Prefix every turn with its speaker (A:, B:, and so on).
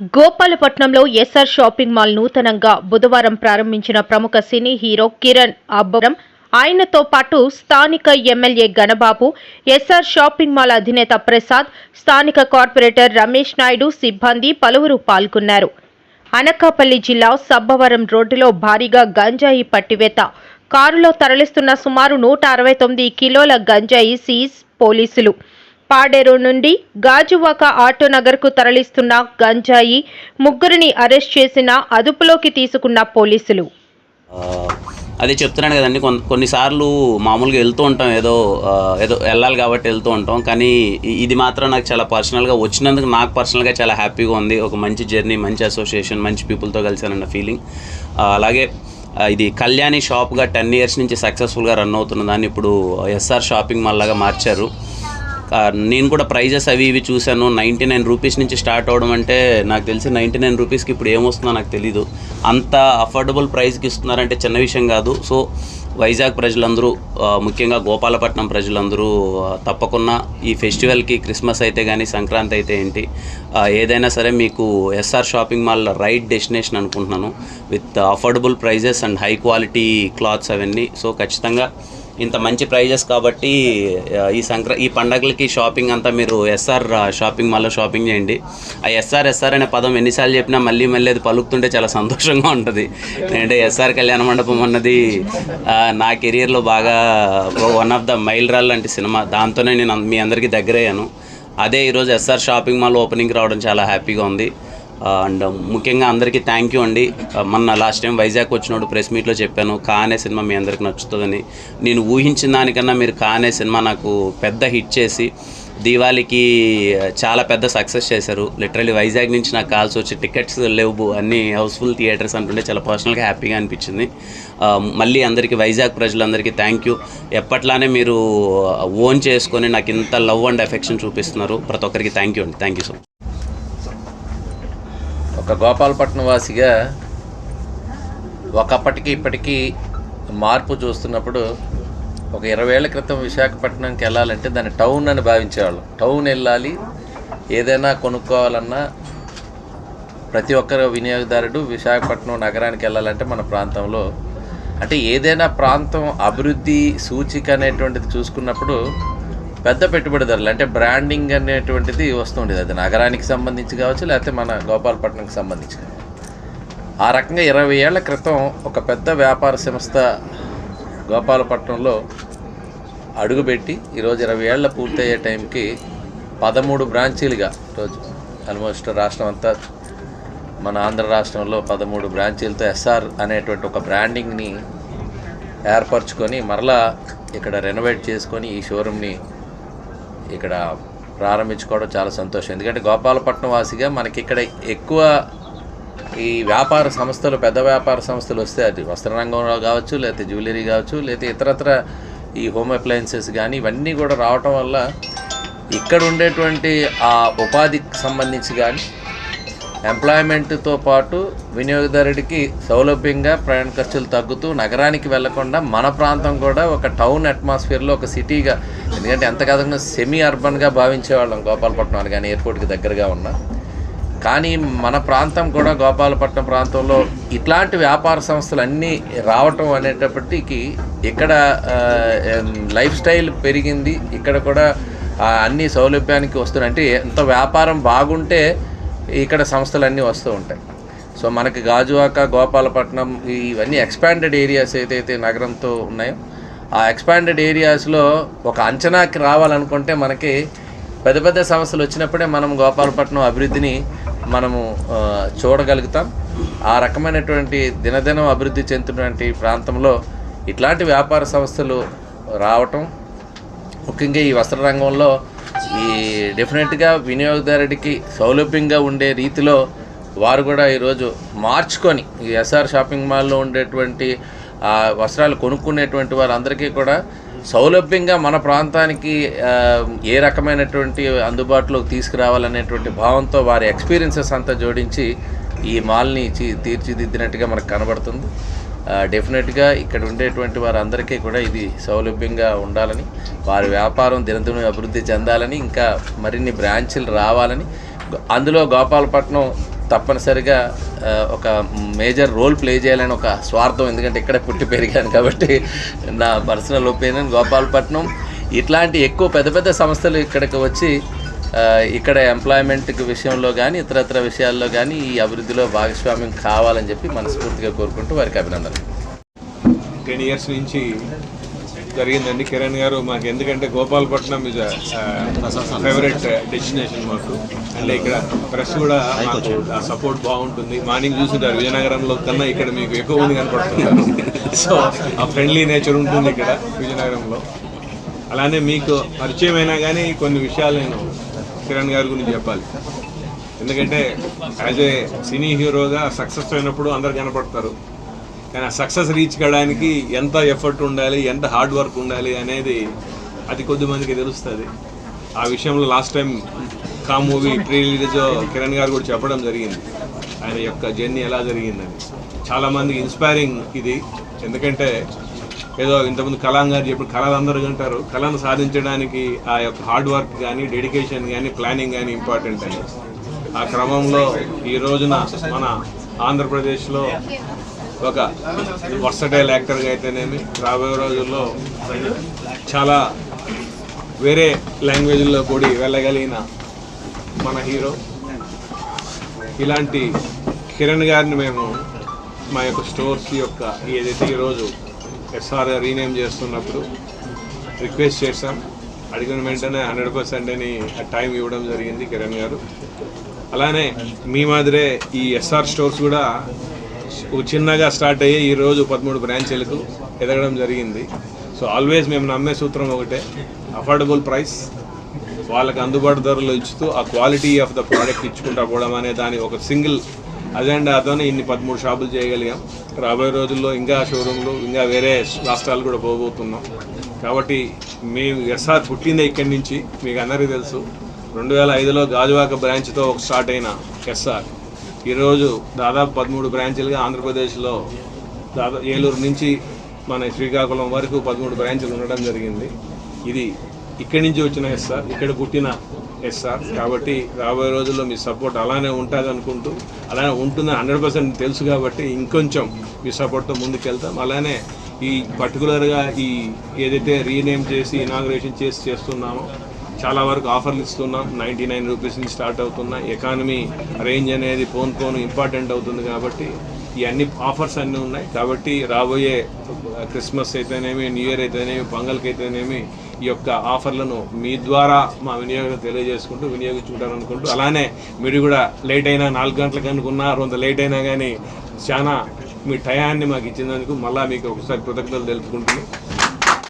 A: గోపాలపట్నంలో SR shopping mall నూతనంగా బుధవారం ప్రారంభించిన ప్రముఖ సినీ హీరో కిరణ్ అబ్బరం. ఆయనతో పాటు స్థానిక MLA Ganababu SR shopping mall అధినేత ప్రసాద్ స్థానిక కార్పొరేటర్ రమేష్ నాయుడు సిబ్బంది పలువురు పాల్గొన్నారు. అనకాపల్లి జిల్లా సబ్బవరం రోడ్డులో భారీగా గంజాయి పట్టివేత. కారులో తరలిస్తున్న సుమారు నూట అరవై తొమ్మిది కిలోల గంజాయి సీజ్ పోలీసులు. పాడేరు నుండి గాజువాక ఆటోనగర్కు తరలిస్తున్న గంజాయి ముగ్గురిని అరెస్ట్ చేసిన అదుపులోకి తీసుకున్న పోలీసులు.
B: అదే చెప్తున్నాను కదండి కొన్ని కొన్నిసార్లు మామూలుగా వెళ్తూ ఉంటాం ఏదో ఏదో వెళ్ళాలి కాబట్టి వెళ్తూ ఉంటాం కానీ ఇది మాత్రం నాకు చాలా పర్సనల్గా వచ్చినందుకు నాకు పర్సనల్గా చాలా హ్యాపీగా ఉంది. ఒక మంచి జర్నీ మంచి అసోసియేషన్ మంచి పీపుల్తో కలిసానన్న ఫీలింగ్. అలాగే ఇది కళ్యాణి షాప్గా టెన్ ఇయర్స్ నుంచి సక్సెస్ఫుల్గా రన్ అవుతున్న దాన్ని ఇప్పుడు ఎస్ఆర్ షాపింగ్ మాల్ లాగా మార్చారు. నేను కూడా ప్రైజెస్ అవి ఇవి చూశాను. నైంటీ నైన్ రూపీస్ నుంచి స్టార్ట్ అవడం అంటే నాకు తెలిసి నైంటీ నైన్ రూపీస్కి ఇప్పుడు ఏమొస్తుందో నాకు తెలీదు. అంత అఫోర్డబుల్ ప్రైస్కి ఇస్తున్నారంటే చిన్న విషయం కాదు. సో వైజాగ్ ప్రజలందరూ ముఖ్యంగా గోపాలపట్నం ప్రజలందరూ తప్పకుండా ఈ ఫెస్టివల్కి క్రిస్మస్ అయితే కానీ సంక్రాంతి అయితే ఏంటి ఏదైనా సరే మీకు SR shopping mall right destination అనుకుంటున్నాను. With affordable prices and high quality clothes అవన్నీ. సో ఖచ్చితంగా ఇంత మంచి ప్రైజెస్ కాబట్టి ఈ సంక్ర ఈ పండగలకి షాపింగ్ అంతా మీరు ఎస్ఆర్ షాపింగ్ మాల్లో షాపింగ్ చేయండి. ఆ ఎస్ఆర్ ఎస్ఆర్ అనే పదం ఎన్నిసార్లు చెప్పినా మళ్ళీ మళ్ళీ అది పలుకుతుంటే చాలా సంతోషంగా ఉంటుంది. అంటే ఎస్ఆర్ కళ్యాణ మండపం అన్నది నా కెరియర్లో బాగా వన్ ఆఫ్ ద మైల్ రాల్ లాంటి సినిమా. దాంతోనే నేను మీ అందరికీ దగ్గరయ్యాను. అదే ఈరోజు ఎస్ఆర్ షాపింగ్ మాల్ ఓపెనింగ్ రావడం చాలా హ్యాపీగా ఉంది. అండ్ ముఖ్యంగా అందరికీ థ్యాంక్ యూ అండి. మొన్న లాస్ట్ టైం వైజాగ్ వచ్చినప్పుడు ప్రెస్ మీట్లో చెప్పాను కానే సినిమా మీ అందరికి నచ్చుతుందని. నేను ఊహించిన దానికన్నా మీరు కానే సినిమా నాకు పెద్ద హిట్ చేసి దీవాళికి చాలా పెద్ద సక్సెస్ చేశారు. లిటరలీ వైజాగ్ నుంచి నాకు కాల్స్ వచ్చి టికెట్స్ లేవు అన్ని హౌస్ఫుల్ థియేటర్స్ అంటుంటే చాలా పర్సనల్గా హ్యాపీగా అనిపించింది. మళ్ళీ అందరికీ వైజాగ్ ప్రజలందరికీ థ్యాంక్ యూ ఎప్పట్లానే మీరు ఓన్ చేసుకొని నాకు ఇంత లవ్ అండ్ ఎఫెక్షన్ చూపిస్తున్నారు. ప్రతి ఒక్కరికి థ్యాంక్ యూ అండి. థ్యాంక్ యూ సో మచ్
C: ఒక గోపాలపట్నం వాసిగా ఒకప్పటికి ఇప్పటికీ మార్పు చూస్తున్నప్పుడు ఒక ఇరవై ఏళ్ళ క్రితం విశాఖపట్నంకి వెళ్ళాలంటే దాన్ని టౌన్ అని భావించేవాళ్ళం. టౌన్ వెళ్ళాలి ఏదైనా కొనుక్కోవాలన్నా ప్రతి ఒక్కరు వినియోగదారుడు విశాఖపట్నం నగరానికి వెళ్ళాలంటే మన ప్రాంతంలో అంటే ఏదైనా ప్రాంతం అభివృద్ధి సూచిక అనేటువంటిది చూసుకున్నప్పుడు పెద్ద పెట్టుబడిదారులు అంటే బ్రాండింగ్ అనేటువంటిది వస్తుండేది అది నగరానికి సంబంధించి కావచ్చు లేకపోతే మన గోపాలపట్నంకి సంబంధించి కావచ్చు. ఆ రకంగా ఇరవై ఏళ్ళ క్రితం ఒక పెద్ద వ్యాపార సంస్థ గోపాలపట్నంలో అడుగుపెట్టి ఈరోజు ఇరవై ఏళ్ళ పూర్తయ్యే టైంకి పదమూడు బ్రాంచీలుగా రోజు ఆల్మోస్ట్ రాష్ట్రం అంతా మన ఆంధ్ర రాష్ట్రంలో పదమూడు బ్రాంచీలతో ఎస్ఆర్ అనేటువంటి ఒక బ్రాండింగ్ని ఏర్పరచుకొని మరలా ఇక్కడ రెనోవేట్ చేసుకొని ఈ షోరూమ్ని ఇక్కడ ప్రారంభించుకోవడం చాలా సంతోషం. ఎందుకంటే గోపాలపట్నం వాసిగా మనకి ఇక్కడ ఎక్కువ ఈ వ్యాపార సంస్థలు పెద్ద వ్యాపార సంస్థలు వస్తే అది వస్త్ర రంగంలో కావచ్చు లేకపోతే జ్యువెలరీ కావచ్చు లేకపోతే ఇతరత్ర ఈ హోమ్ అప్లయన్సెస్ కానీ ఇవన్నీ కూడా రావటం వల్ల ఇక్కడ ఉండేటువంటి ఆ ఉపాధికి సంబంధించి కానీ ఎంప్లాయ్మెంట్తో పాటు వినియోగదారుడికి సౌలభ్యంగా ప్రయాణ ఖర్చులు తగ్గుతూ నగరానికి వెళ్ళకుండా మన ప్రాంతం కూడా ఒక టౌన్ అట్మాస్ఫియర్లో ఒక సిటీగా ఎందుకంటే ఎంత కాదన్నా సెమీ అర్బన్గా భావించేవాళ్ళం గోపాలపట్నం కానీ ఎయిర్పోర్ట్కి దగ్గరగా ఉన్న. కానీ మన ప్రాంతం కూడా గోపాలపట్నం ప్రాంతంలో ఇట్లాంటి వ్యాపార సంస్థలు అన్నీ రావటం అనేటప్పటికీ ఇక్కడ లైఫ్ స్టైల్ పెరిగింది. ఇక్కడ కూడా అన్ని సౌలభ్యానికి వస్తున్నాయి అంటే ఎంత వ్యాపారం బాగుంటే ఇక్కడ సంస్థలు అన్నీ వస్తూ ఉంటాయి. సో మనకి గాజువాక గోపాలపట్నం ఇవన్నీ ఎక్స్పాండెడ్ ఏరియాస్ ఏదైతే నగరంతో ఉన్నాయో ఆ ఎక్స్పాండెడ్ ఏరియాస్లో ఒక అంచనాకి రావాలనుకుంటే మనకి పెద్ద పెద్ద సమస్యలు వచ్చినప్పుడే మనం గోపాలపట్నం అభివృద్ధిని మనము చూడగలుగుతాం. ఆ రకమైనటువంటి దినదినం అభివృద్ధి చెందుతున్నటువంటి ప్రాంతంలో ఇట్లాంటి వ్యాపార సంస్థలు రావటం ముఖ్యంగా ఈ వస్త్ర రంగంలో ఈ డెఫినెట్గా వినియోగదారుడికి సౌలభ్యంగా ఉండే రీతిలో వారు కూడా ఈరోజు మార్చుకొని ఈ ఎస్ఆర్ షాపింగ్ మాల్లో ఉండేటువంటి వస్త్రాలు కొనుక్కునేటువంటి వారందరికీ కూడా సౌలభ్యంగా మన ప్రాంతానికి ఏ రకమైనటువంటి అందుబాటులోకి తీసుకురావాలనేటువంటి భావంతో వారి ఎక్స్పీరియన్సెస్ అంతా జోడించి ఈ మాల్ని తీర్చిదిద్దినట్టుగా మనకు కనబడుతుంది. డెఫినెట్గా ఇక్కడ ఉండేటువంటి వారందరికీ కూడా ఇది సౌలభ్యంగా ఉండాలని వారి వ్యాపారం దినదిన అభివృద్ధి చెందాలని ఇంకా మరిన్ని బ్రాంచీలు రావాలని. అందులో గోపాలపట్నం తప్పనిసరిగా ఒక మేజర్ రోల్ ప్లే చేయాలని ఒక స్వార్థం ఎందుకంటే ఇక్కడే పుట్టి పెరిగాను కాబట్టి నా పర్సనల్ ఒపీనియన్ గోపాలపట్నం ఇట్లాంటి ఎక్కువ పెద్ద పెద్ద సంస్థలు ఇక్కడికి వచ్చి ఇక్కడ ఎంప్లాయ్మెంట్ విషయంలో కానీ ఇతరత్ర విషయాల్లో కానీ ఈ అభివృద్ధిలో భాగస్వామ్యం కావాలని చెప్పి మనస్ఫూర్తిగా కోరుకుంటూ వారికి అభినందనలు.
D: టెన్ ఇయర్స్ నుంచి జరిగిందండి. కిరణ్ గారు మాకు ఎందుకంటే గోపాలపట్నం ఇస్ ఫేవరెట్ డెస్టినేషన్ మాకు. అంటే ఇక్కడ ప్రెస్ కూడా మాకు సపోర్ట్ బాగుంటుంది. మార్నింగ్ చూసింటారు విజయనగరంలో కన్నా ఇక్కడ మీకు ఎక్కువ మంది కనపడుతున్నారు. సో ఆ ఫ్రెండ్లీ నేచర్ ఉంటుంది ఇక్కడ విజయనగరంలో. అలానే మీకు పరిచయం అయినా కానీ కొన్ని విషయాలు నేను కిరణ్ గారి గురించి చెప్పాలి. ఎందుకంటే యాజ్ ఏ సినీ హీరోగా సక్సెస్ అయినప్పుడు అందరు కనపడతారు. కానీ ఆ సక్సెస్ రీచ్ కావడానికి ఎంత ఎఫర్ట్ ఉండాలి ఎంత హార్డ్ వర్క్ ఉండాలి అనేది అది కొద్ది మందికి తెలుస్తుంది. ఆ విషయంలో లాస్ట్ టైం కా మూవీ ప్రీ రిలీజ్ కిరణ్ గారు కూడా చెప్పడం జరిగింది. ఆయన యొక్క జర్నీ ఎలా జరిగిందని. చాలామందికి ఇన్స్పైరింగ్ ఇది. ఎందుకంటే ఏదో ఇంతకుముందు కలాం గారు చెప్పిన కళలు అందరూ అంటారు కళను సాధించడానికి ఆ యొక్క హార్డ్ వర్క్ కానీ డెడికేషన్ కానీ ప్లానింగ్ కానీ ఇంపార్టెంట్ అని ఆ క్రమంలో ఈ రోజున మన ఆంధ్రప్రదేశ్లో ఒక వర్సటైల్ యాక్టర్గా అయితేనేమి రాబోయే రోజుల్లో చాలా వేరే లాంగ్వేజ్లో కూడి వెళ్ళగలిగిన మన హీరో. ఇలాంటి కిరణ్ గారిని మేము మా యొక్క స్టోర్స్ యొక్క ఏదైతే ఈరోజు ఎస్ఆర్ రీనేమ్ చేస్తున్నప్పుడు రిక్వెస్ట్ చేశాం. అడిగిన వెంటనే హండ్రెడ్ పర్సెంట్ అని టైం ఇవ్వడం జరిగింది కిరణ్ గారు. అలానే మీ మాదిరే ఈ ఎస్ఆర్ స్టోర్స్ కూడా చిన్నగా స్టార్ట్ అయ్యి ఈరోజు పదమూడు బ్రాంచీలకు ఎదగడం జరిగింది. సో ఆల్వేస్ మేము నమ్మే సూత్రం ఒకటే అఫోర్డబుల్ ప్రైస్ వాళ్ళకి అందుబాటు ధరలు ఇచ్చుతూ ఆ క్వాలిటీ ఆఫ్ ద ప్రోడక్ట్ ఇచ్చుకుంటా పోవడం అనే దాని ఒక సింగిల్ అజెండాతోనే ఇన్ని పదమూడు షాపులు చేయగలిగాం. రాబోయే రోజుల్లో ఇంకా షోరూమ్లు ఇంకా వేరే రాష్ట్రాలు కూడా పోబోతున్నాం. కాబట్టి మేము ఎస్ఆర్ పుట్టిందే ఇక్కడి నుంచి మీకు అందరికీ తెలుసు. రెండు వేల ఐదులో గాజువాక బ్రాంచ్తో ఒక స్టార్ట్ అయిన ఎస్ఆర్. ఈరోజు దాదాపు పదమూడు బ్రాంచ్లుగా ఆంధ్రప్రదేశ్లో దాదాపు ఏలూరు నుంచి మన శ్రీకాకుళం వరకు పదమూడు బ్రాంచ్లు ఉండడం జరిగింది. ఇది ఇక్కడి నుంచి వచ్చిన ఎస్ఆర్. ఇక్కడ పుట్టిన ఎస్ సార్ కాబట్టి రాబోయే రోజుల్లో మీ సపోర్ట్ అలానే ఉంటుంది అనుకుంటూ అలానే ఉంటుందని హండ్రెడ్ పర్సెంట్ తెలుసు కాబట్టి ఇంకొంచెం మీ సపోర్ట్తో ముందుకెళ్తాం. అలానే ఈ పర్టికులర్గా ఈ ఏదైతే రీనేమ్ చేసి ఇనాగ్రేషన్ చేసి చేస్తున్నామో చాలా వరకు ఆఫర్లు ఇస్తున్నాం. నైంటీ నైన్ రూపీస్ నుంచి స్టార్ట్ అవుతున్నా ఎకానమీ రేంజ్ అనేది ఫోన్ ఫోన్ ఇంపార్టెంట్ అవుతుంది కాబట్టి ఈ అన్ని ఆఫర్స్ అన్నీ ఉన్నాయి. కాబట్టి రాబోయే క్రిస్మస్ అయితేనేమి న్యూ ఇయర్ అయితేనేమి పొంగల్కి అయితేనేమి ఈ యొక్క ఆఫర్లను మీ ద్వారా మా వినియోగం తెలియజేసుకుంటూ వినియోగించుకుంటారు అనుకుంటూ అలానే మీరు కూడా లేట్ అయినా నాలుగు గంటలకు అనుకున్నా కొంత లేట్ అయినా కానీ చాలా మీ టయాన్ని మాకు ఇచ్చినందుకు మళ్ళీ మీకు ఒకసారి కృతజ్ఞతలు తెలుపుకుంటున్నాను